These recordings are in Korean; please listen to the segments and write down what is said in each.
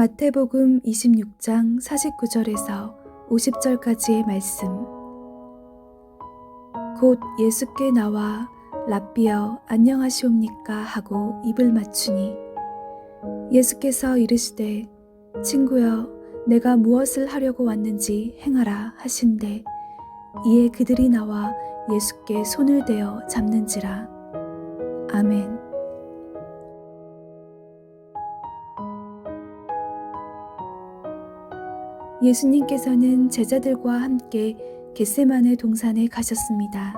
마태복음 26장 49절에서 50절까지의 말씀. 곧 예수께 나와 랍비여 안녕하시옵니까? 하고 입을 맞추니 예수께서 이르시되 친구여 내가 무엇을 하려고 왔는지 행하라 하신대. 이에 그들이 나와 예수께 손을 대어 잡는지라. 아멘 예수님께서는 제자들과 함께 겟세만의 동산에 가셨습니다.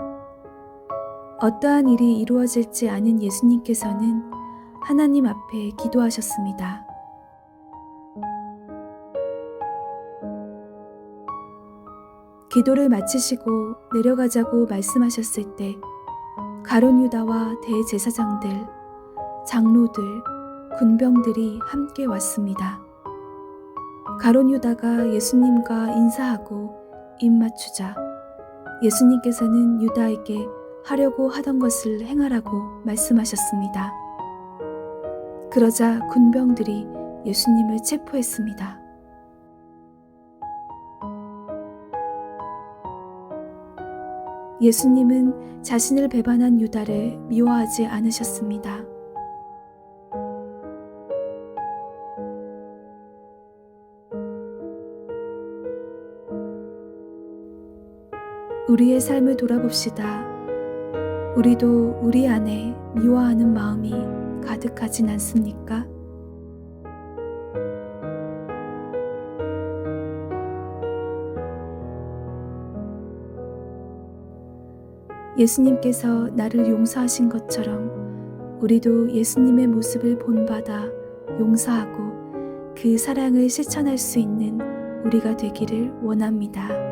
어떠한 일이 이루어질지 아는 예수님께서는 하나님 앞에 기도하셨습니다. 기도를 마치시고 내려가자고 말씀하셨을 때 가론 유다와 대제사장들, 장로들, 군병들이 함께 왔습니다. 가론 유다가 예수님과 인사하고 입 맞추자 예수님께서는 유다에게 하려고 하던 것을 행하라고 말씀하셨습니다. 그러자 군병들이 예수님을 체포했습니다. 예수님은 자신을 배반한 유다를 미워하지 않으셨습니다. 우리의 삶을 돌아봅시다. 우리도 우리 안에 미워하는 마음이 가득하진 않습니까? 예수님께서 나를 용서하신 것처럼 우리도 예수님의 모습을 본받아 용서하고 그 사랑을 실천할 수 있는 우리가 되기를 원합니다.